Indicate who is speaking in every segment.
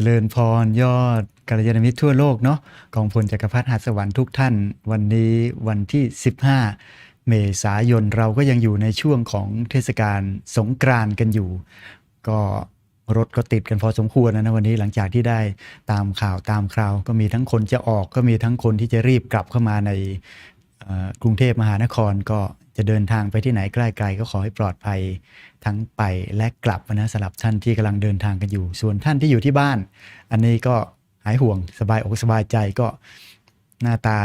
Speaker 1: จริญพรยอดกัลยาณมิตรทั่วโลกเนาะกองพลจักรพรรดิหัสวรรค์ทุกท่าน วันนี้วันที่ 15 เมษายนเราก็ยังอยู่ในช่วงของเทศกาลสงกรานกันอยู่ ก็รถก็ติดกันพอสมควรนะนะวันนี้หลังจากที่ได้ตามข่าวตามคราว ก็มีทั้งคนจะออกก็มีทั้งคนที่จะรีบกลับเข้ามาใน กรุงเทพมหานครก็จะเดินทางไปที่ไหนใกล้ไกลก็ขอให้ปลอดภัยทั้งไปและกลับนะสำหรับท่านที่กำลังเดินทางกันอยู่ ส่วนท่านที่อยู่ที่บ้าน อันนี้ก็หายห่วงสบายอกสบายใจก็หน้าตา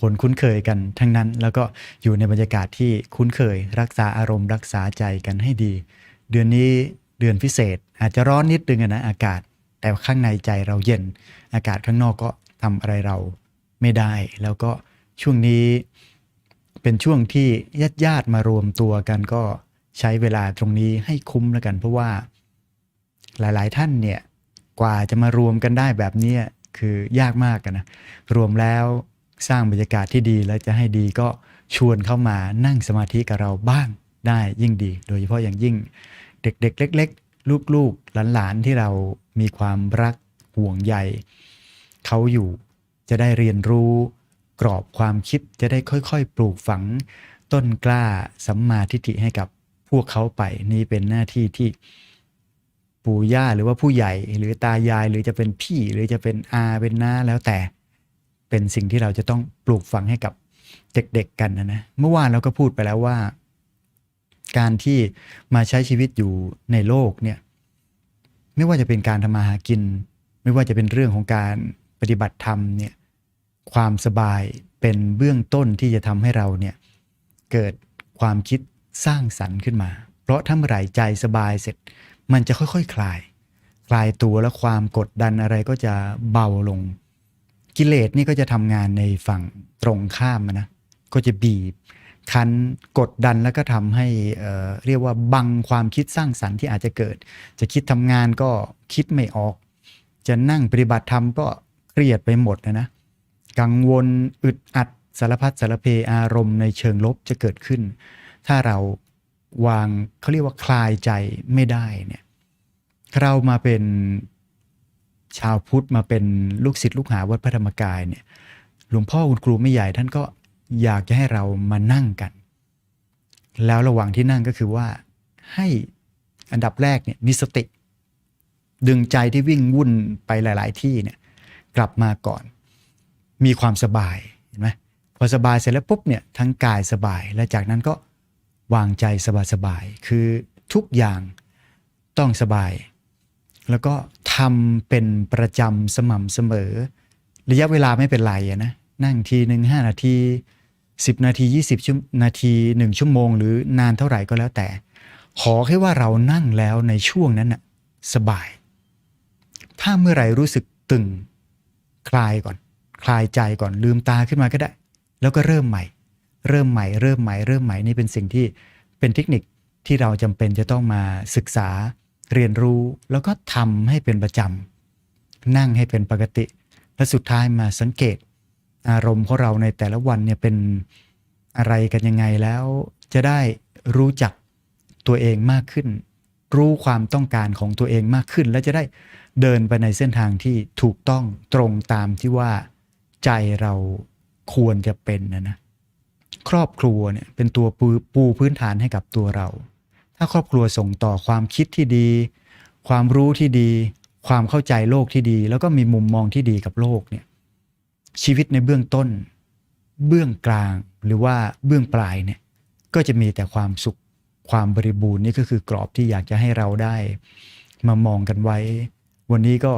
Speaker 1: คนคุ้นเคยกันทั้งนั้น แล้วก็อยู่ในบรรยากาศที่คุ้นเคย รักษาอารมณ์รักษาใจกันให้ดี เดือนนี้เดือนพิเศษ อาจจะร้อนนิดนึงนะอากาศ แต่ข้างในใจเราเย็น อากาศข้างนอกก็ทำอะไรเราไม่ได้ แล้วก็ ช่วงนี้เป็นช่วงที่ญาติญาติมารวมตัวกันก็ใช้เวลาตรงนี้ให้คุ้มแล้วกัน เพราะว่า หลาย ๆ ท่านเนี่ยกว่าจะมารวมกันได้แบบนี้คือยากมากกันนะรวมแล้วสร้างบรรยากาศที่ดีแล้วจะให้ดีก็ชวนเข้ามานั่งสมาธิกับเราบ้างได้ยิ่งดี โดยเฉพาะอย่างยิ่ง เด็ก ๆ เล็ก ๆ ลูก ๆ หลาน ๆ ที่เรามีความรักห่วงใยเขาอยู่จะได้เรียนรู้ กรอบความคิดจะได้ค่อยๆ ปลูกฝังต้นกล้าสัมมาทิฏฐิให้กับพวกเขาไปนี่เป็นหน้าที่ที่ปู่ย่าหรือว่าผู้ใหญ่ หรือตายายหรือจะเป็นพี่หรือจะเป็นอาเป็นน้าแล้วแต่เป็นสิ่งที่เราจะต้องปลูกฝังให้กับเด็กๆกันนะนะเมื่อวานเราก็พูดไปแล้วว่า การที่มาใช้ชีวิตอยู่ในโลกเนี่ยไม่ว่าจะเป็นการทำมาหากิน ไม่ว่าจะเป็นเรื่องของการปฏิบัติธรรมเนี่ย ความสบายเป็นเบื้องต้นที่จะทำให้เราเนี่ยเกิดความคิดสร้างสรรค์ขึ้นมา เพราะถ้าเมื่อไหร่ใจสบายเสร็จ มันจะค่อยๆคคลาย คลายตัวแล้วความกดดันอะไรก็จะเบาลง กิเลสนี่ก็จะทำงานในฝั่งตรงข้ามนะก็จะบีบคันกดดันแล้วก็ทำให้เเรียกว่าบังความคิดสร้างสรรค์ที่อาจจะเกิด จะคิดทำงานก็คิดไม่ออก จะนั่งปฏิบัติธรรมก็เครียดไปหมดนะนะ กังวลอึดอัดสารพัดสารเพอารมณ์ในเชิงลบจะเกิดขึ้น ถ้าเราวางเขาเรียกว่าคลายใจไม่ได้เนี่ยเรามาเป็นชาวพุทธมาเป็นลูกศิษย์ลูกหาวัดพระธรรมกายเนี่ยหลวงพ่อคุณครูไม่ใหญ่ท่านก็อยากจะให้เรามานั่งกัน แล้วระหว่างที่นั่งก็คือว่าให้อันดับแรกเนี่ยมีสติ ดึงใจที่วิ่งวุ่นไปหลาย ๆ ที่เนี่ยกลับมาก่อน มีความสบายเห็นไหมพอสบายเสร็จแล้วปุ๊บเนี่ยทั้งกายสบาย และจากนั้นก็วางใจสบายๆคือทุกอย่างต้องสบาย แล้วก็ทำเป็นประจำสม่ำเสมอ ระยะเวลาไม่เป็นไรนะนั่งทีหนึ่งห้านาที10นาที20ชั่วนาที1ชั่วโมง หรือนานเท่าไหร่ก็แล้วแต่ ขอแค่ว่าเรานั่งแล้วในช่วงนั้นน่ะสบาย ถ้าเมื่อไหร่รู้สึกตึงคลายก่อน คลายใจก่อนลืมตาขึ้นมาก็ได้ แล้วก็เริ่มใหม่ เริ่มใหม่ เริ่มใหม่ เริ่มใหม่นี่เป็นสิ่งที่เป็นเทคนิคที่เราจำเป็นจะต้องมาศึกษาเรียนรู้แล้วก็ทำให้เป็นประจำนั่งให้เป็นปกติ และสุดท้ายมาสังเกต อารมณ์ของเราในแต่ละวันเนี่ยเป็นอะไรกันยังไงแล้วจะได้รู้จักตัวเองมากขึ้น รู้ความต้องการของตัวเองมากขึ้น และจะได้เดินไปในเส้นทางที่ถูกต้องตรงตามที่ว่า ใจเราควรจะเป็นนะนะครอบครัวเนี่ยเป็นตัวปูปูพื้นฐานให้กับตัวเรา ถ้าครอบครัวส่งต่อความคิดที่ดี ความรู้ที่ดี ความเข้าใจโลกที่ดี แล้วก็มีมุมมองที่ดีกับโลกเนี่ยชีวิตในเบื้องต้น เบื้องกลางหรือว่าเบื้องปลายเนี่ยก็จะมีแต่ความสุขความบริบูรณ์นี่ก็คือกรอบที่อยากจะให้เราได้ มามองกันไว้ วันนี้ก็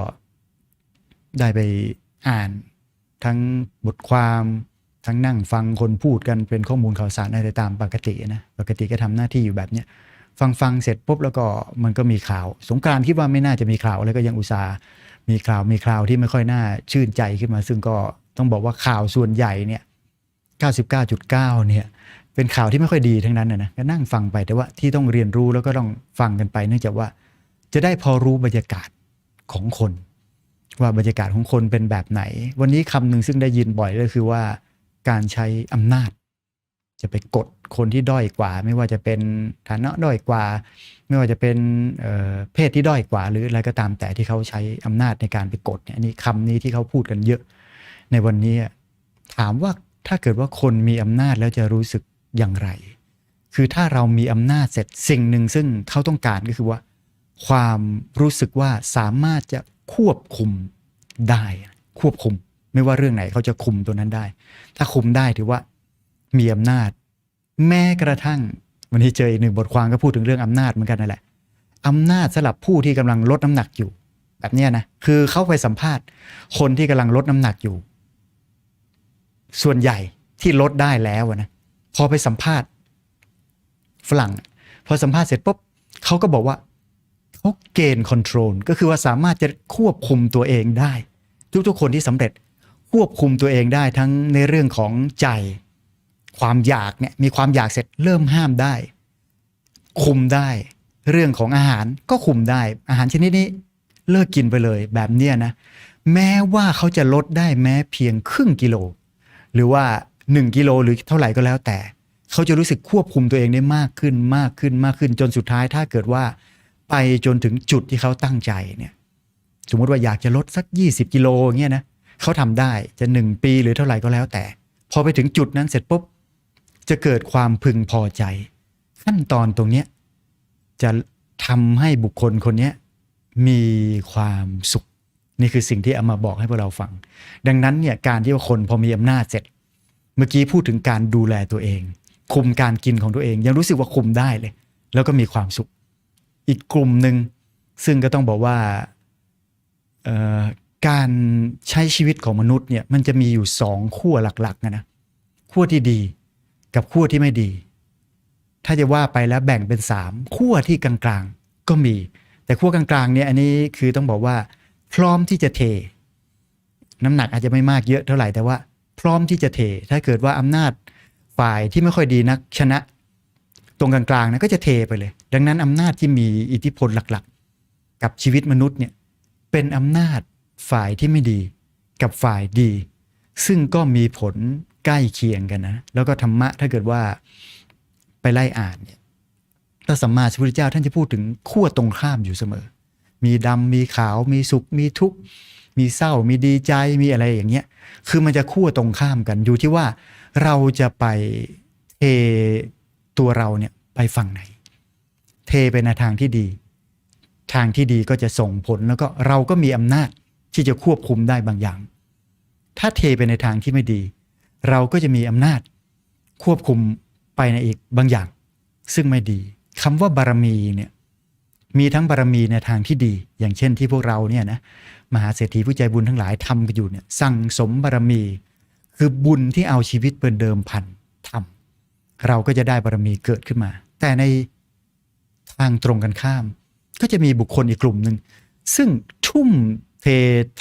Speaker 1: ได้ไปอ่าน ทั้งบทความทั้งนั่งฟังคนพูดกันเป็นข้อมูลข่าวสารอะไรตามปกตินะปกติก็ทำหน้าที่อยู่แบบเนี้ยฟังฟังเสร็จปุ๊บแล้วก็มันก็มีข่าว สงกานต์คิดว่าไม่น่าจะมีข่าวอะไรก็ยังอุตส่าห์มีข่าวมีข่าวที่ไม่ค่อยน่าชื่นใจขึ้นมา ซึ่งก็ต้องบอกว่าข่าวส่วนใหญ่เนี่ย99.9เนี่ยเป็นข่าวที่ไม่ค่อยดีทั้งนั้นนะก็นั่งฟังไปแต่ว่าที่ต้องเรียนรู้แล้วก็ต้องฟังกันไป เนื่องจากว่าจะได้พอรู้บรรยากาศของคน ว่าบรรยากาศของคนเป็นแบบไหน วันนี้คำหนึ่งซึ่งได้ยินบ่อยก็คือว่าการใช้อำนาจ จะไปกดคนที่ด้อยกว่า ไม่ว่าจะเป็นฐานะด้อยกว่า ไม่ว่าจะเป็นเเพศที่ด้อยกว่า หรืออะไรก็ตามแต่ที่เขาใช้อำนาจในการไปกดเนี่ยนนี้คำนี้ที่เขาพูดกันเยอะ ในวันนี้ถามว่าถ้าเกิดว่าคนมีอำนาจแล้วจะรู้สึกอย่างไร คือถ้าเรามีอำนาจเสร็จสิ่งหนึ่งซึ่งเขาต้องการก็คือว่า ความรู้สึกว่าสามารถจะควบคุมได้ ควบคุม ไม่ว่าเรื่องไหนเขาจะคุมตัวนั้นได้ ถ้าคุมได้ถือว่ามีอำนาจ แม้กระทั่ง วันนี้เจออีกหนึ่งบทความก็พูดถึงเรื่องอำนาจเหมือนกันนั่นแหละอำนาจสำหรับผู้ที่กำลังลดน้ำหนักอยู่ แบบนี้นะคือเข้าไปสัมภาษณ์ คนที่กำลังลดน้ำหนักอยู่ ส่วนใหญ่ที่ลดได้แล้วนะพอไปสัมภาษณ์ฝรั่ง พอสัมภาษณ์เสร็จปุ๊บเขาก็บอกว่า เขาเกณฑ์คอนโทรลก็คือว่าสามารถจะควบคุมตัวเองได้ ทุกๆคนที่สำเร็จควบคุมตัวเองได้ทั้งในเรื่องของใจ ความอยากเนี่ยมีความอยากเสร็จเริ่มห้ามได้ คุมได้ เรื่องของอาหารก็คุมได้ อาหารชนิดนี้เลิกกินไปเลยแบบเนี้ยนะ แม้ว่าเขาจะลดได้แม้เพียงครึ่งกิโล หรือว่า 1 กิโลหรือเท่าไหร่ก็แล้วแต่ เขาจะรู้สึกควบคุมตัวเองได้มากขึ้นมากขึ้นมากขึ้นจนสุดท้ายถ้าเกิดว่า ไปจนถึงจุดที่เขาตั้งใจเนี่ยสมมติว่าอยากจะลดสัก 20 กิโลเงี้ยนะเขาทำได้จะ 1 ปีหรือเท่าไหร่ก็แล้วแต่ พอไปถึงจุดนั้นเสร็จปุ๊บ จะเกิดความพึงพอใจ ขั้นตอนตรงเนี้ยจะทำให้บุคคลคนเนี้ยมีความสุข นี่คือสิ่งที่เอามาบอกให้พวกเราฟัง ดังนั้นเนี่ยการที่ว่าคนพอมีอำนาจเสร็จ เมื่อกี้พูดถึงการดูแลตัวเอง คุมการกินของตัวเอง ยังรู้สึกว่าคุมได้เลย แล้วก็มีความสุข อีกกลุ่มหนึ่งซึ่งก็ต้องบอกว่าการใช้ชีวิตของมนุษย์เนี่ยมันจะมีอยู่สองขั้วหลักๆนะนะขั้วที่ดีกับขั้วที่ไม่ดี ถ้าจะว่าไปแล้วแบ่งเป็นสามขั้วที่กลางๆก็มี แต่ขั้วกลางๆเนี่ยอันนี้คือต้องบอกว่า พร้อมที่จะเท น้ำหนักอาจจะไม่มากเยอะเท่าไหร่แต่ว่า พร้อมที่จะเท ถ้าเกิดว่าอำนาจฝ่ายที่ไม่ค่อยดีนักชนะ ตรงกลางๆนะก็จะเทไปเลย ดังนั้นอำนาจที่มีอิทธิพลหลักๆ กับชีวิตมนุษย์เนี่ยเป็นอำนาจฝ่ายที่ไม่ดีกับฝ่ายดี ซึ่งก็มีผลใกล้เคียงกันนะ แล้วก็ธรรมะถ้าเกิดว่าไปไล่อ่านเนี่ยพระสัมมาสัมพุทธเจ้าท่านจะพูดถึงขั้วตรงข้ามอยู่เสมอ มีดำมีขาว มีสุข มีทุกข์ มีเศร้า มีดีใจ มีอะไรอย่างเงี้ย คือมันจะขั้วตรงข้ามกันอยู่ที่ว่าเราจะไปเทตัวเราเนี่ยไปฝั่งไหน เทไปในทางที่ดี ทางที่ดีก็จะส่งผลแล้วก็เราก็มีอำนาจที่จะควบคุมได้บางอย่าง ถ้าเทไปในทางที่ไม่ดี เราก็จะมีอำนาจ ควบคุมไปในอีกบางอย่าง ซึ่งไม่ดีคำว่าบารมีเนี่ยมีทั้งบารมีในทางที่ดี อย่างเช่นที่พวกเราเนี่ยนะมหาเศรษฐีผู้ใจบุญทั้งหลายทำกันอยู่เนี่ยสั่งสมบารมี คือบุญที่เอาชีวิตเป็นเดิมพันทำเราก็จะได้บารมีเกิดขึ้นมา แต่ในางตรงกันข้าม ก็จะมีบุคคลอีกกลุ่มหนึ่ง ซึ่งทุ่มเท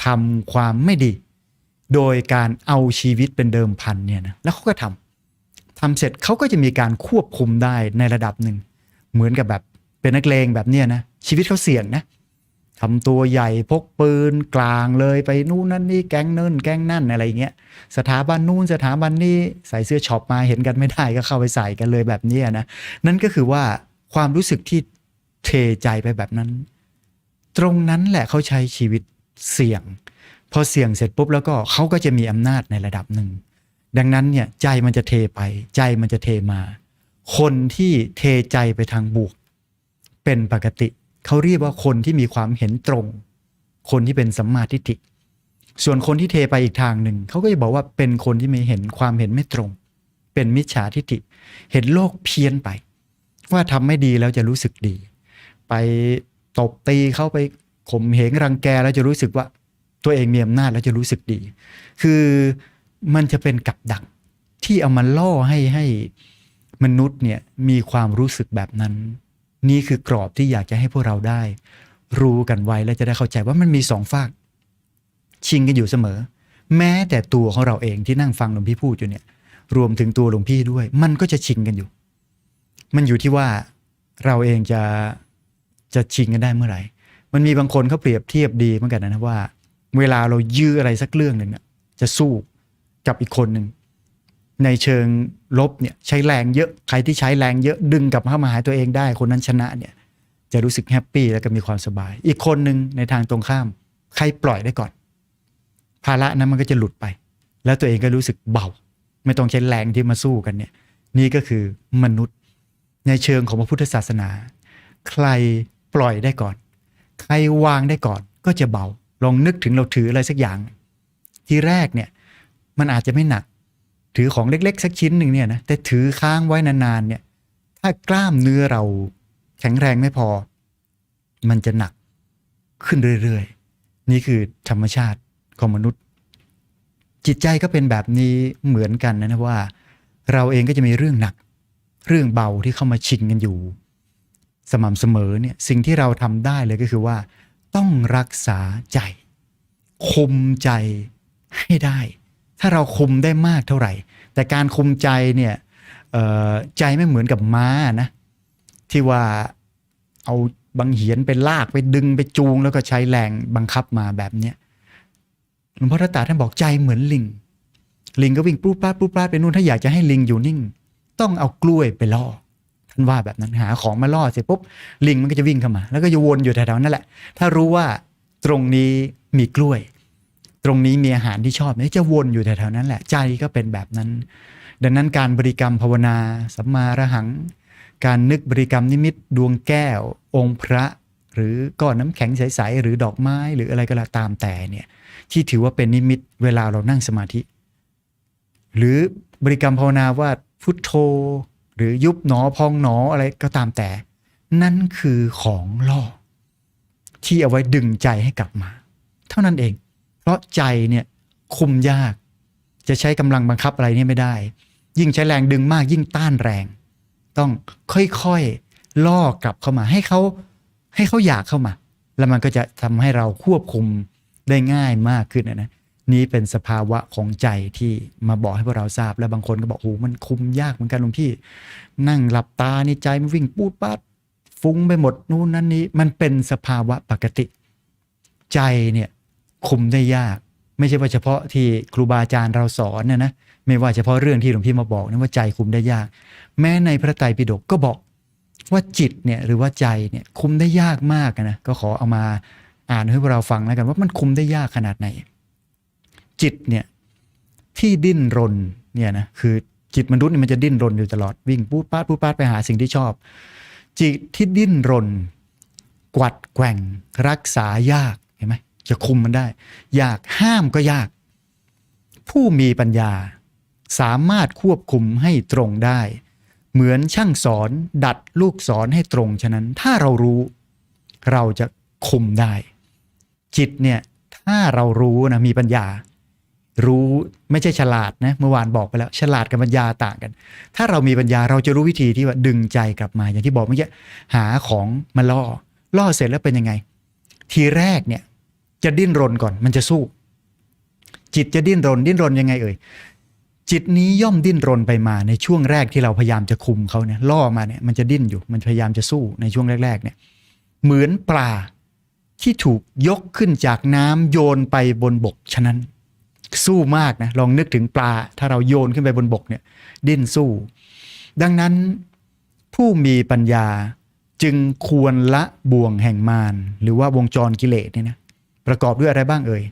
Speaker 1: ทำความไม่ดี โดยการเอาชีวิตเป็นเดิมพันเนี่ยนะแล้วเขาก็ทำทำเสร็จเขาก็จะมีการควบคุมได้ในระดับหนึ่ง เหมือนกับแบบเป็นนักเลงแบบเนี้ยนะชีวิตเขาเสี่ยงนะทำตัวใหญ่พกปืนกลางเลยไปนู่นนั่นนี่แก๊งเนินแก๊งนั่นอะไรเงี้ยสถาบันนู่นสถาบันนี่ใส่เสื้อช็อปมาเห็นกันไม่ได้ก็เข้าไปใส่กันเลยแบบนี้นะนั่นก็คือว่า ความรู้สึกที่เทใจไปแบบนั้น ตรงนั้นแหละเขาใช้ชีวิตเสี่ยง พอเสี่ยงเสร็จปุ๊บแล้วก็เขาก็จะมีอำนาจในระดับหนึ่ง ดังนั้นเนี่ยใจมันจะเทไป ใจมันจะเทมา คนที่เทใจไปทางบวก เป็นปกติเขาเรียกว่าคนที่มีความเห็นตรง คนที่เป็นสัมมาทิฏฐิส่วนคนที่เทไปอีกทางหนึ่งเขาก็จะบอกว่าเป็นคนที่ไม่เห็นความเห็นไม่ตรง เป็นมิจฉาทิฏฐิเห็นโลกเพี้ยนไป ว่าทำไม่ดีแล้วจะรู้สึกดี ไปตบตีเข้าไปข่มเหงรังแกแล้วจะรู้สึกว่าตัวเองมีอำนาจแล้วจะรู้สึกดี คือมันจะเป็นกับดักที่เอามาล่อให้ให้มนุษย์เนี่ยมีความรู้สึกแบบนั้น นี่คือกรอบที่อยากจะให้พวกเราได้ รู้กันไว้และจะได้เข้าใจว่ามันมีสองฝากชิงกันอยู่เสมอ แม้แต่ตัวของเราเองที่นั่งฟังหลวงพี่พูดอยู่เนี่ย รวมถึงตัวหลวงพี่ด้วย มันก็จะชิงกันอยู่ มันอยู่ที่ว่าเราเองจะจะชิงกันได้เมื่อไหร่ มันมีบางคนเขาเปรียบเทียบดีเหมือนกันนะว่า เวลาเรายื้ออะไรสักเรื่องหนึ่งน่ะจะสู้กับอีกคนหนึ่งในเชิงลบเนี่ยใช้แรงเยอะใครที่ใช้แรงเยอะดึงกลับเข้ามาหาตัวเองได้ คนนั้นชนะเนี่ย จะรู้สึกแฮปปี้แล้วก็มีความสบาย อีกคนหนึ่งในทางตรงข้าม ใครปล่อยได้ก่อน ภาระนั้นมันก็จะหลุดไป แล้วตัวเองก็รู้สึกเบา ไม่ต้องใช้แรงที่มาสู้กันเนี่ย นี่ก็คือมนุษย์ ในเชิงของพระพุทธศาสนา ใครปล่อยได้ก่อน ใครวางได้ก่อนก็จะเบา ลองนึกถึงเราถืออะไรสักอย่าง ทีแรกเนี่ยมันอาจจะไม่หนัก ถือของเล็ก ๆ สักชิ้นหนึ่งเนี่ยนะแต่ถือค้างไว้นานๆเนี่ยถ้ากล้ามเนื้อเราแข็งแรงไม่พอ มันจะหนักขึ้นเรื่อยๆ นี่คือธรรมชาติของมนุษย์ จิตใจก็เป็นแบบนี้เหมือนกันนะนะว่า เราเองก็จะมีเรื่องหนัก เรื่องเบาที่เข้ามาชิงกันอยู่ สม่ำเสมอเนี่ยสิ่งที่เราทำได้เลยก็คือว่า ต้องรักษาใจคุมใจให้ได้ ถ้าเราคุมได้มากเท่าไหร่ แต่การคุมใจเนี่ยใจไม่เหมือนกับม้านะที่ว่าเอาบังเหียนไปลากไปดึงไปจูง แล้วก็ใช้แรงบังคับมาแบบเนี้ยหลวงพ่อทัตตาท่านบอกใจเหมือนลิง ลิงก็วิ่งปลูดปลาดปลูดปลาดไปนู่นถ้าอยากจะให้ลิงอยู่นิ่ง ต้องเอากล้วยไปล่อท่านว่าแบบนั้นหาของมาล่อเสร็จปุ๊บลิงมันก็จะวิ่งเข้ามา แล้วก็จะวนอยู่แถวๆนั่นแหละ ถ้ารู้ว่าตรงนี้มีกล้วย ตรงนี้มีอาหารที่ชอบเนี่ยจะวนอยู่แถวๆนั้นแหละใจก็เป็นแบบนั้น ดังนั้นการบริกรรมภาวนาสัมมาระหัง การนึกบริกรรมนิมิตดวงแก้ว องค์พระ หรือก้อนน้ำแข็งใสๆหรือดอกไม้หรืออะไรก็แล้วตามแต่เนี่ยที่ถือว่าเป็นนิมิตเวลาเรานั่งสมาธิ หรือ บริกรรมภาวนาว่าพุทโธ หรือยุบหนอพองหนออะไรก็ตามแต่ นั่นคือของล่อ ที่เอาไว้ดึงใจให้กลับมา เท่านั้นเอง เพราะใจเนี่ยคุมยาก จะใช้กำลังบังคับอะไรเนี่ยไม่ได้ ยิ่งใช้แรงดึงมากยิ่งต้านแรง ต้องค่อยๆล่อกลับเข้ามาให้เขาให้เขาอยากเข้ามา แล้วมันก็จะทำให้เราควบคุมได้ง่ายมากขึ้นนะ นี่เป็นสภาวะของใจที่มาบอกให้พวกเราทราบ แล้วบางคนก็บอกโอ้มันคุมยากเหมือนกันหลวงพี่ นั่งหลับตานี่ใจมันวิ่งปูดปาดฟุ้งไปหมดนู่นนั่นนี้ มันเป็นสภาวะปกติ ใจเนี่ยคุมได้ยาก ไม่ใช่ว่าเฉพาะที่ครูบาอาจารย์เราสอนนะนะไม่ว่าเฉพาะเรื่องที่หลวงพี่มาบอกนะว่าใจคุมได้ยาก แม้ในพระไตรปิฎกก็บอกว่าจิตเนี่ยหรือว่าใจเนี่ยคุมได้ยากมากนะก็ขอเอามาอ่านให้พวกเราฟังแล้วกันว่ามันคุมได้ยากขนาดไหน จิตเนี่ยที่ดิ้นรนเนี่ยนะคือจิตมนุษย์นี่มันจะดิ้นรนอยู่ตลอดวิ่งปูดปาดปูดปาดไปหาสิ่งที่ชอบ จิตที่ดิ้นรน กวัดแกว่ง รักษายากเห็นไหมจะคุมมันได้ อยากห้ามก็ยาก ผู้มีปัญญาสามารถควบคุมให้ตรงได้ เหมือนช่างสอนดัดลูกศรให้ตรงฉะนั้น ถ้าเรารู้เราจะคุมได้ จิตเนี่ยถ้าเรารู้นะมีปัญญา รู้ไม่ใช่ฉลาดนะเมื่อวานบอกไปแล้ว ฉลาดกับปัญญาต่างกัน ถ้าเรามีปัญญาเราจะรู้วิธีที่ว่าดึงใจกลับมา อย่างที่บอกเมื่อกี้หาของมาล่อ ล่อเสร็จแล้วเป็นยังไง ทีแรกเนี่ย จะดิ้นรนก่อนมันจะสู้ จิตจะดิ้นรน ดิ้นรนยังไงเอ่ยจิตนี้ย่อมดิ้นรนไปมาในช่วงแรกที่เราพยายามจะคุมเขาเนี่ยล่อมาเนี่ยมันจะดิ้นอยู่มันพยายามจะสู้ในช่วงแรกๆเนี่ยเหมือนปลาที่ถูกยกขึ้นจากน้ำโยนไปบนบกฉะนั้น สู้มากนะลองนึกถึงปลา ถ้าเราโยนขึ้นไปบนบกเนี่ยดิ้นสู้ ดังนั้นผู้มีปัญญาจึงควรละบ่วงแห่งมารหรือว่าวงจรกิเลสเนี่ยนะประกอบด้วยอะไรบ้างเอ่ย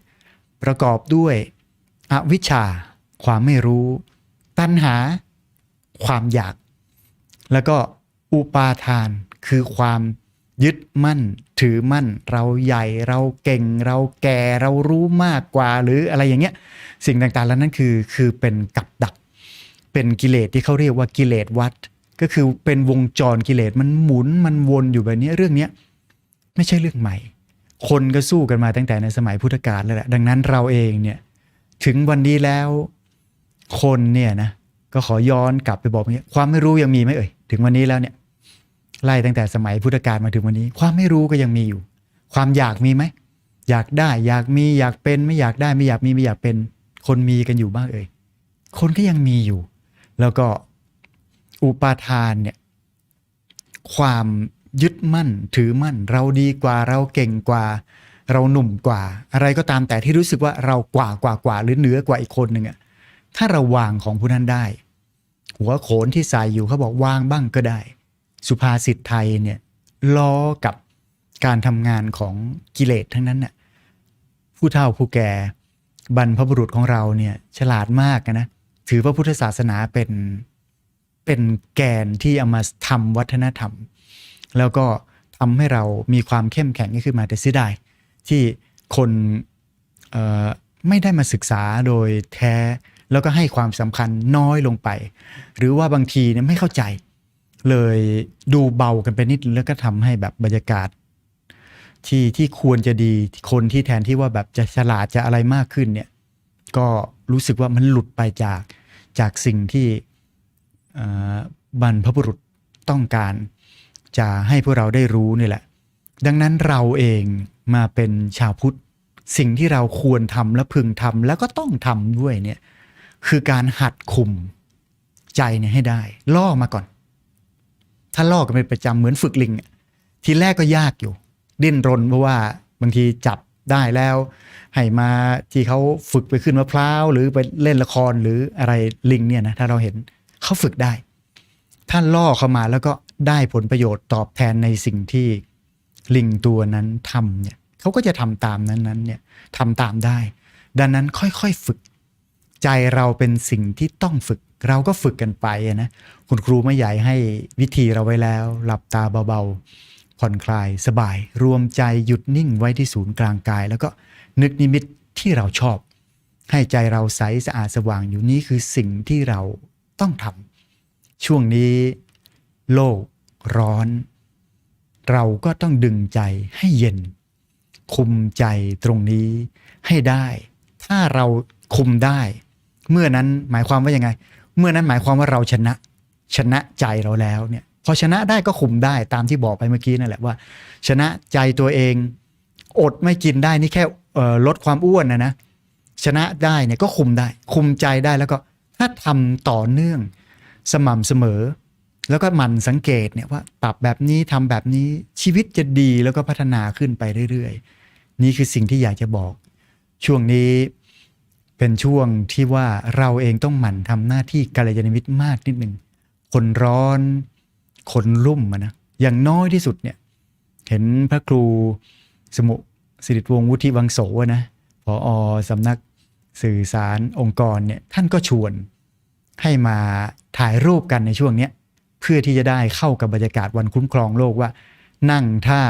Speaker 1: ประกอบด้วยอวิชชา ความไม่รู้ ตัณหา ความอยาก แล้วก็อุปาทานคือความ ยึดมั่น ถือมั่น เราใหญ่เราเก่ง เราแก่เรารู้มากกว่า หรืออะไรอย่างเงี้ยสิ่งต่างๆแล้วนั่นคือคือเป็นกับดัก เป็นกิเลสที่เขาเรียกว่ากิเลสวัดก็คือเป็นวงจรกิเลสมันหมุนมันวนอยู่แบบนี้เรื่องเนี้ยไม่ใช่เรื่องใหม่ คนก็สู้กันมาตั้งแต่ในสมัยพุทธกาลแล้วแหละดังนั้นเราเองเนี่ยถึงวันนี้แล้วคนเนี่ยนะก็ขอย้อนกลับไปบอกอย่างเงี้ยความไม่รู้ยังมีไหมเอ่ยถึงวันนี้แล้วเนี่ย ไล่ตั้งแต่สมัยพุทธกาลมาถึงวันนี้ ความไม่รู้ก็ยังมีอยู่ ความอยากมีไหมอยากได้ อยากมีอยากเป็นไม่อยากได้ไม่อยากมีไม่อยากเป็นคนมีกันอยู่บ้างเอ่ยคนก็ยังมีอยู่ แล้วก็อุปาทานเนี่ยความยึดมั่นถือมั่น เราดีกว่าเราเก่งกว่า เราหนุ่มกว่า อะไรก็ตามแต่ที่รู้สึกว่าเรากว่ากว่ากว่าหรือเหนือกว่าอีกคนหนึ่งอะถ้าเราวางของผู้นั้นได้ หัวโขนที่ใส่อยู่เขาบอกวางบ้างก็ได้ สุภาษิตไทยเนี่ยล้อกับการทำงานของกิเลสทั้งนั้นน่ะผู้เฒ่าผู้แก่บรรพบุรุษของเราเนี่ยฉลาดมากนะ ถือพระพุทธศาสนาเป็นเป็นแกนที่เอามาทำวัฒนธรรม แล้วก็ทำให้เรามีความเข้มแข็งขึ้นมาแต่เสียดายที่คนไม่ได้มาศึกษาโดยแท้ แล้วก็ให้ความสำคัญน้อยลงไป หรือว่าบางทีเนี่ยไม่เข้าใจ เลยดูเบากันไปนิดแล้วก็ทำให้แบบบรรยากาศ ที่ที่ควรจะดีคนที่แทนที่ว่าแบบจะฉลาดจะอะไรมากขึ้นเนี่ย ก็รู้สึกว่ามันหลุดไปจากจากสิ่งที่บรรพบุรุษต้องการ จะให้พวกเราได้รู้นี่แหละ ดังนั้นเราเองมาเป็นชาวพุทธสิ่งที่เราควรทำและพึงทำแล้วก็ต้องทำด้วยเนี่ย คือการหัดคุมใจเนี่ยให้ได้ ล่อมาก่อน ถ้าล่อกันเป็นประจำเหมือนฝึกลิง ทีแรกก็ยากอยู่ ดิ้นรนเพราะว่าบางทีจับได้แล้ว ให้มาที่เขาฝึกไปขึ้นมะพร้าวหรือไปเล่นละครหรืออะไรลิงเนี่ยนะถ้าเราเห็นเขาฝึกได้ ถ้าล่อเข้ามาแล้วก็ได้ผลประโยชน์ตอบแทนในสิ่งที่ลิงตัวนั้นทำเนี่ยเขาก็จะทำตามนั้นนั้นเนี่ยทำตามได้ ดังนั้นค่อยๆฝึก ใจเราเป็นสิ่งที่ต้องฝึก เราก็ฝึกกันไปนะคุณครูไม่ใหญ่ให้วิธีเราไว้แล้ว หลับตาเบาๆ ผ่อนคลายสบาย รวมใจหยุดนิ่งไว้ที่ศูนย์กลางกาย แล้วก็นึกนิมิตที่เราชอบ ให้ใจเราใสสะอาดสว่างอยู่นี่คือสิ่งที่เราต้องทำช่วงนี้ โลกร้อน เราก็ต้องดึงใจให้เย็น คุมใจตรงนี้ให้ได้ ถ้าเราคุมได้ เมื่อนั้นหมายความว่ายังไง เมื่อนั้นหมายความว่าเราชนะชนะใจเราแล้วเนี่ยพอชนะได้ก็คุมได้ตามที่บอกไปเมื่อกี้นั่นแหละว่า ชนะใจตัวเอง อดไม่กินได้นี่แค่ลดความอ้วนนะนะชนะได้เนี่ยก็คุมได้ คุมใจได้แล้วก็ถ้าทำต่อเนื่องสม่ำเสมอ แล้วก็หมันสังเกตเนี่ยว่าปรับแบบนี้ทำแบบนี้ชีวิตจะดีแล้วก็พัฒนาขึ้นไปเรื่อยๆ นี่คือสิ่งที่อยากจะบอก ช่วงนี้ เป็นช่วงที่ว่าเราเองต้องหมั่นทำหน้าที่กัลยาณมิตรมากนิดหนึ่งคนร้อน คนรุ่มนะอย่างน้อยที่สุดเนี่ย เห็นพระครูสมุสิริวงศ์วุฒิวังโสนะพออสำนักสื่อสารองค์กรเนี่ยท่านก็ชวนให้มาถ่ายรูปกันในช่วงเนี้ยเพื่อที่จะได้เข้ากับบรรยากาศวันคุ้มครองโลกว่า นั่งท่า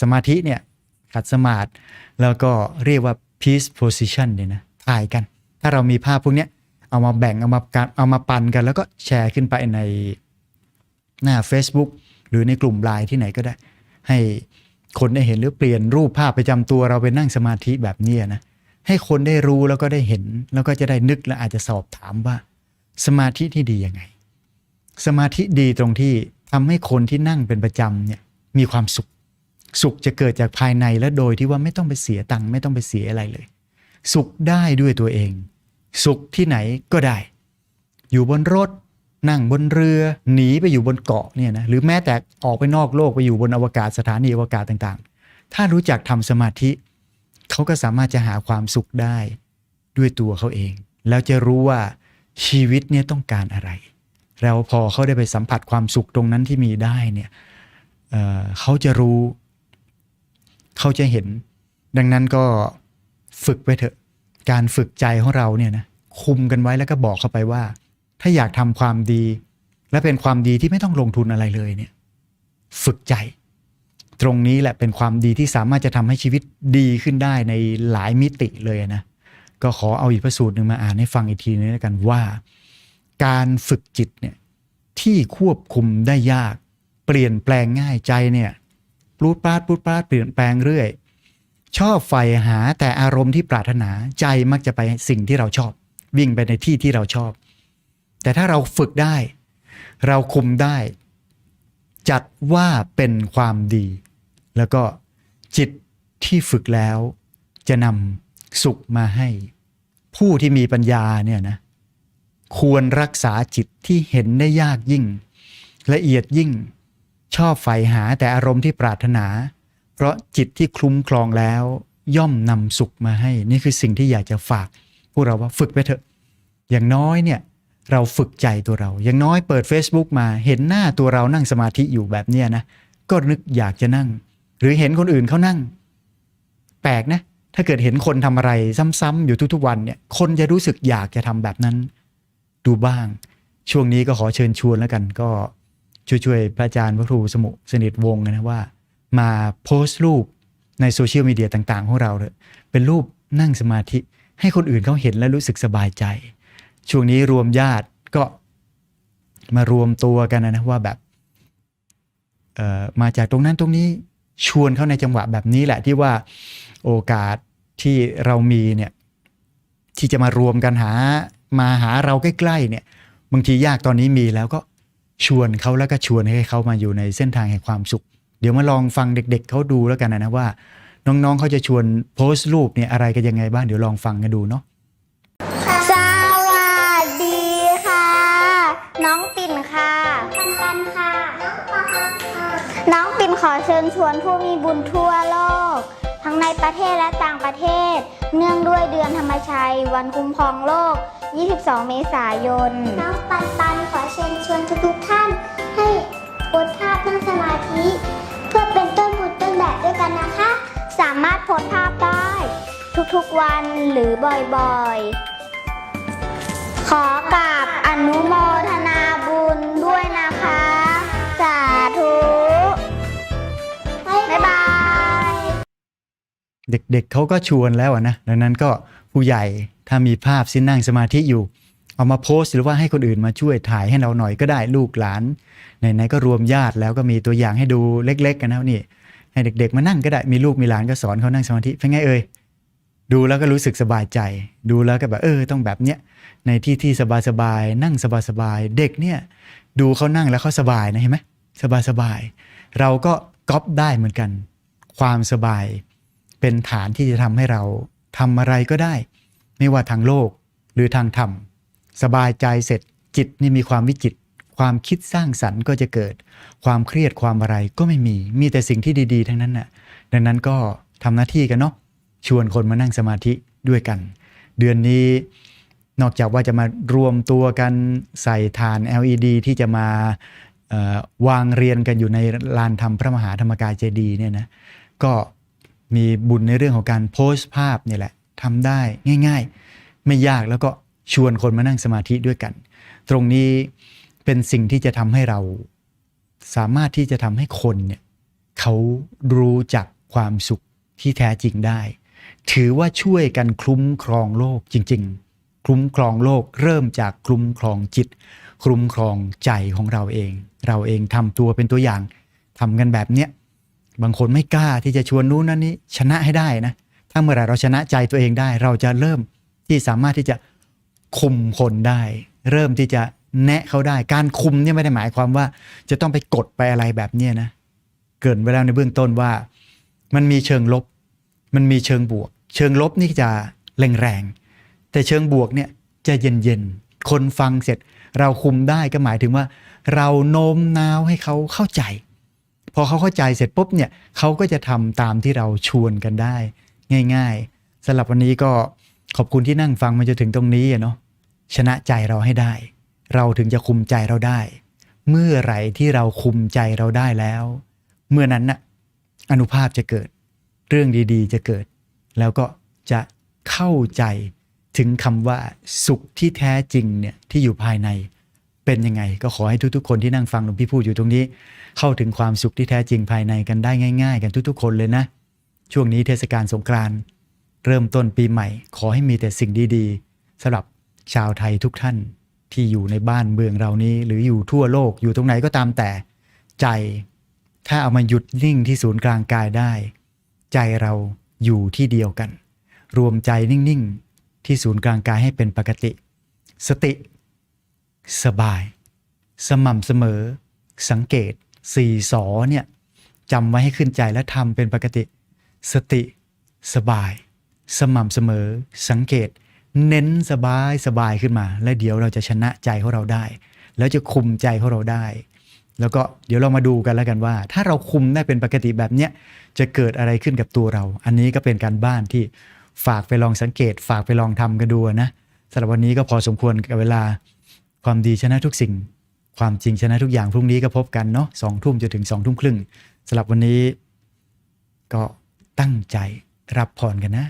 Speaker 1: สมาธิเนี่ยขัดสมาธิแล้วก็เรียกว่า peace position เนี่ยนะ ถ่ายกัน ถ้าเรามีภาพพวกเนี้ยเอามาแบ่งเอามาการเอามาปันกัน แล้วก็แชร์ขึ้นไปในหน้า Facebook หรือในกลุ่มไลน์ที่ไหนก็ได้ ให้คนได้เห็นหรือเปลี่ยนรูปภาพประจำตัวเราไปนั่งสมาธิแบบนี้นะให้คนได้รู้แล้วก็ได้เห็น แล้วก็จะได้นึกและอาจจะสอบถามว่า สมาธิที่ดียังไง สมาธิดีตรงที่ทำให้คนที่นั่งเป็นประจำเนี่ยมีความสุข สุขจะเกิดจากภายในและโดยที่ว่าไม่ต้องไปเสียตังค์ไม่ต้องไปเสียอะไรเลย สุขได้ด้วยตัวเอง สุขที่ไหนก็ได้ อยู่บนรถ นั่งบนเรือ หนีไปอยู่บนเกาะเนี่ยนะหรือแม้แต่ออกไปนอกโลกไปอยู่บนอวกาศสถานีอวกาศต่างๆ ถ้ารู้จักทำสมาธิเขาก็สามารถจะหาความสุขได้ด้วยตัวเขาเอง แล้วจะรู้ว่าชีวิตเนี่ยต้องการอะไร แล้วพอเขาได้ไปสัมผัสความสุขตรงนั้นที่มีได้เนี่ยเเขาจะรู้ เขาจะเห็น ดังนั้นก็ ฝึกไปเถอะ การฝึกใจของเราเนี่ยนะคุมกันไว้แล้วก็บอกเขาไปว่า ถ้าอยากทำความดี และเป็นความดีที่ไม่ต้องลงทุนอะไรเลยเนี่ย ฝึกใจ ตรงนี้แหละเป็นความดีที่สามารถจะทำให้ชีวิตดีขึ้นได้ในหลายมิติเลยนะก็ขอเอาอีกพระสูตรหนึ่งมาอ่านให้ฟังอีกทีนึงแล้วกันว่า การฝึกจิตเนี่ยที่ควบคุมได้ยาก เปลี่ยนแปลงง่ายใจเนี่ยปลูดปราดปลูดปราดเปลี่ยนแปลงเรื่อย ชอบใฝ่หาแต่อารมณ์ที่ปรารถนาใจมักจะไปสิ่งที่เราชอบ วิ่งไปในที่ที่เราชอบ แต่ถ้าเราฝึกได้ เราคุมได้ จัดว่าเป็นความดี แล้วก็จิตที่ฝึกแล้ว จะนำสุขมาให้ ผู้ที่มีปัญญาเนี่ยนะควรรักษาจิตที่เห็นได้ยากยิ่ง ละเอียดยิ่ง ชอบใฝ่หาแต่อารมณ์ที่ปรารถนา เพราะจิตที่คลุ้มคลองแล้ว ย่อมนำสุขมาให้ นี่คือสิ่งที่อยากจะฝากพวกเราว่าฝึกไปเถอะ อย่างน้อยเนี่ยเราฝึกใจตัวเรา อย่างน้อยเปิด Facebook มาเห็นหน้าตัวเรานั่งสมาธิอยู่แบบเนี้ยนะ ก็นึกอยากจะนั่ง หรือเห็นคนอื่นเขานั่ง แปลกนะ ถ้าเกิดเห็นคนทำอะไรซ้ำๆอยู่ทุกๆวันเนี่ย คนจะรู้สึกอยากจะทำแบบนั้น ดูบ้าง ช่วงนี้ก็ขอเชิญชวนแล้วกัน ก็ช่วยๆพระอาจารย์พระครูสมุสนิทวงศ์นะว่า มาโพสต์รูปในโซเชียลมีเดียต่างๆ ของเราเลยเป็นรูปนั่งสมาธิให้คนอื่นเขาเห็นและรู้สึกสบายใจ ช่วงนี้รวมญาติก็มารวมตัวกันนะว่าแบบเอ่อมาจากตรงนั้นตรงนี้ชวนเข้าในจังหวะแบบนี้แหละที่ว่าโอกาสที่เรามีเนี่ยที่จะมารวมกันหามาหาเราใกล้ๆเนี่ยบางทียากตอนนี้มีแล้วก็ชวนเขาแล้วก็ชวนให้เขามาอยู่ในเส้นทางแห่งความสุข เดี๋ยวมาลองฟังเด็กๆเขาดูแล้วกันนะนะว่า น้องๆเขาจะชวนโพสต์รูปเนี่ยอะไรกันยังไงบ้างเดี๋ยวลองฟังกันดูเนาะ
Speaker 2: สวัสดีค่ะ น้องปิ่นค่ะปันปันค่ะ น้องปิ่นขอเชิญชวนผู้มีบุญทั่วโลก ทั้งในประเทศและต่างประเทศ เนื่องด้วยเดือนธรรมชัย วันคุ้มครองโลก 22 เมษายน
Speaker 3: น้องปันปันขอเชิญชวนทุกๆท่านให้โพสท่านั่งสมาธิ เพื่อเป็นต้นบุญต้นแบบด้วยกันนะคะ
Speaker 2: สามารถโพสต์ภาพได้ ทุกๆวันหรือบ่อยๆ ขอกราบอนุโมทนาบุญด้วยนะคะ สาธุบ๊ายบาย
Speaker 1: เด็กๆเขาก็ชวนแล้วอะนะ ดังนั้นก็ผู้ใหญ่ถ้ามีภาพสิ้นนั่งสมาธิอยู่ เอามาโพสต์หรือว่าให้คนอื่นมาช่วยถ่ายให้เราหน่อยก็ได้ลูกหลานไหนๆก็รวมญาติแล้วก็มีตัวอย่างให้ดูเล็ก ๆ กันนะนี่ ให้เด็ก ๆ มานั่งก็ได้มีลูกมีหลานก็สอนเขานั่งสมาธิเป็นไงเอ่ยดูแล้วก็รู้สึกสบายใจ ดูแล้วก็แบบเออต้องแบบเนี้ยในที่ที่สบายๆนั่งสบายๆเด็กเนี่ยดูเขานั่งแล้วเขาสบายนะเห็นไหมสบายๆเราก็ก๊อปได้เหมือนกัน ความสบายเป็นฐานที่จะทำให้เราทำอะไรก็ได้ ไม่ว่าทางโลกหรือทางธรรม สบายใจเสร็จจิตนี่มีความวิจิต ความคิดสร้างสรรค์ก็จะเกิด ความเครียดความอะไรก็ไม่มีมีแต่สิ่งที่ดี ๆ ทั้งนั้นน่ะดังนั้นก็ทำหน้าที่กันเนาะชวนคนมานั่งสมาธิด้วยกัน เดือนนี้นอกจากว่าจะมารวมตัวกันใส่ฐาน LED ที่จะมาวางเรียนกันอยู่ในลานธรรมพระมหาธรรมกายเจดีย์เนี่ยนะก็มีบุญในเรื่องของการโพสต์ภาพนี่แหละทำได้ง่าย ๆ ไม่ยากแล้วก็ ชวนคนมานั่งสมาธิด้วยกัน ตรงนี้เป็นสิ่งที่จะทำให้เราสามารถที่จะทำให้คนเนี่ยเขารู้จักความสุขที่แท้จริงได้ ถือว่าช่วยกันคลุ้มครองโลกจริง ๆ คลุ้มครองโลกเริ่มจากคลุ้มครองจิต คลุ้มครองใจของเราเอง เราเองทำตัวเป็นตัวอย่างทำกันแบบเนี้ยบางคนไม่กล้าที่จะชวนนู้นนั่นนี้ชนะให้ได้นะ ถ้าเมื่อไหร่เราชนะใจตัวเองได้ เราจะเริ่มที่สามารถที่จะ คุมคนได้ เริ่มที่จะแนะเขาได้ การคุมเนี่ยไม่ได้หมายความว่า จะต้องไปกดไปอะไรแบบเนี้นะเกินไว้แล้วในเบื้องต้นว่า มันมีเชิงลบ มันมีเชิงบวก เชิงลบนี่จะแรงๆแต่เชิงบวกเนี่ยจะเย็นๆคนฟังเสร็จ เราคุมได้ก็หมายถึงว่า เราโน้มน้าวให้เขาเข้าใจ พอเขาเข้าใจเสร็จปุ๊บเนี่ยเขาก็จะทำตามที่เราชวนกันได้ ง่าย ๆสำหรับวันนี้ก็ขอบคุณที่นั่งฟังมาจนถึงตรงนี้เนาะ ชนะใจเราให้ได้ เราถึงจะคุมใจเราได้ เมื่อไหร่ที่เราคุมใจเราได้แล้ว เมื่อนั้นน่ะอนุภาพจะเกิด เรื่องดีๆ จะเกิด แล้วก็จะเข้าใจถึงคำว่าสุขที่แท้จริงเนี่ยที่อยู่ภายในเป็นยังไง ก็ขอให้ทุกๆ คนที่นั่งฟังหลวงพี่พูดอยู่ตรงนี้ เข้าถึงความสุขที่แท้จริงภายในกันได้ง่าย ๆ กันทุกๆ คนเลยนะ ช่วงนี้เทศกาลสงกรานต์เริ่มต้นปีใหม่ ขอให้มีแต่สิ่งดีๆสำหรับ ชาวไทยทุกท่านที่อยู่ในบ้านเมืองเรานี้ หรืออยู่ทั่วโลกอยู่ตรงไหนก็ตามแต่ ใจถ้าเอามาหยุดนิ่งที่ศูนย์กลางกายได้ ใจเราอยู่ที่เดียวกัน รวมใจนิ่งๆ ที่ศูนย์กลางกายให้เป็นปกติ สติ สบาย สม่ำเสมอ สังเกตสี่สอเนี่ยจำไว้ให้ขึ้นใจและทำเป็นปกติ สติ สบาย สม่ำเสมอ สังเกต เน้นสบายสบายขึ้นมา และเดี๋ยวเราจะชนะใจของเราได้ แล้วจะคุมใจของเราได้ แล้วก็เดี๋ยวเรามาดูกันแล้วกันว่า ถ้าเราคุมได้เป็นปกติแบบเนี้ยจะเกิดอะไรขึ้นกับตัวเรา อันนี้ก็เป็นการบ้านที่ฝากไปลองสังเกต ฝากไปลองทำกันดูนะสำหรับวันนี้ก็พอสมควรกับเวลาความดีชนะทุกสิ่ง ความจริงชนะทุกอย่างพรุ่งนี้ก็พบกันเนาะสองทุ่มจนถึงสองทุ่มครึ่งสำหรับวันนี้ ก็ตั้งใจรับพรกันนะ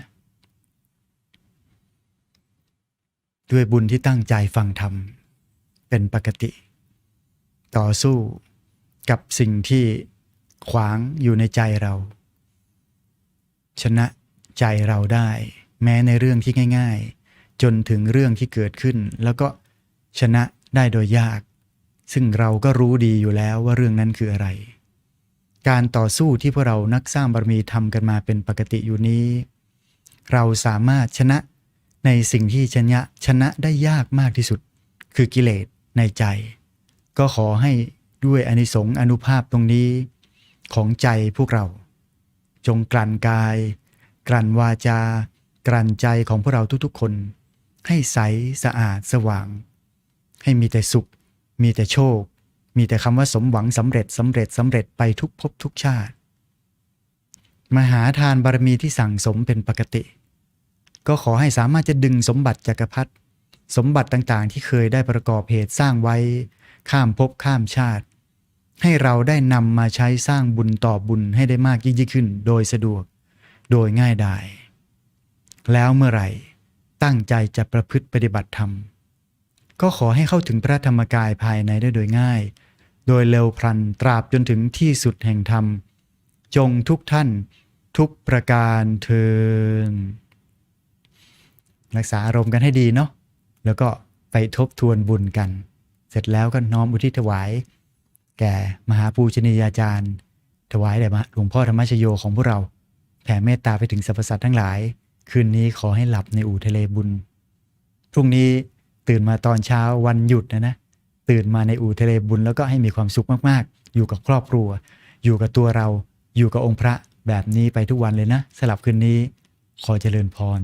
Speaker 1: ด้วยบุญที่ตั้งใจฟังธรรม เป็นปกติ ต่อสู้กับสิ่งที่ขวางอยู่ในใจเรา ชนะใจเราได้ แม้ในเรื่องที่ง่าย ๆ จนถึงเรื่องที่เกิดขึ้น แล้วก็ชนะได้โดยยาก ซึ่งเราก็รู้ดีอยู่แล้วว่าเรื่องนั้นคืออะไร การต่อสู้ที่พวกเรานักสร้างบารมีทำกันมาเป็นปกติอยู่นี้ เราสามารถชนะ ในสิ่งที่ชนะชนะได้ยากมากที่สุด คือกิเลสในใจ ก็ขอให้ด้วยอนิสงส์อนุภาพตรงนี้ของใจพวกเรา จงกลั่นกาย กลั่นวาจา กลั่นใจของพวกเราทุกๆคน ให้ใสสะอาดสว่าง ให้มีแต่สุข มีแต่โชค มีแต่คำว่าสมหวังสำเร็จสำเร็จสำเร็จไปทุกภพทุกชาติ มหาทานบารมีที่สั่งสมเป็นปกติ ก็ขอให้สามารถจะดึงสมบัติจักรพรรดิสมบัติต่างๆ ที่เคยได้ประกอบเหตุสร้างไว้ ข้ามภพข้ามชาติ ให้เราได้นำมาใช้สร้างบุญต่อบุญให้ได้มากยิ่งขึ้น โดยสะดวก โดยง่ายดาย แล้วเมื่อไหร่ ตั้งใจจะประพฤติปฏิบัติธรรม ก็ขอให้เข้าถึงพระธรรมกายภายในได้โดยง่าย โดยเร็วพลันตราบจนถึงที่สุดแห่งธรรม จงทุกท่านทุกประการเทิน รักษาอารมณ์กันให้ดีเนาะแล้วก็ไปทบทวนบุญกัน เสร็จแล้วก็น้อมอุทิศถวาย แก่มหาปูชนียาจารย์ ถวายแด่หลวงพ่อธรรมชโยของพวกเรา แผ่เมตตาไปถึงสรรพสัตว์ทั้งหลาย คืนนี้ขอให้หลับในอู่ทะเลบุญพรุ่งนี้ตื่นมาตอนเช้าวันหยุดนะนะตื่นมาในอู่ทะเลบุญแล้วก็ให้มีความสุขมากๆ อยู่กับครอบครัว อยู่กับตัวเรา อยู่กับองค์พระแบบนี้ไปทุกวันเลยนะสลับคืนนี้ ขอเจริญพร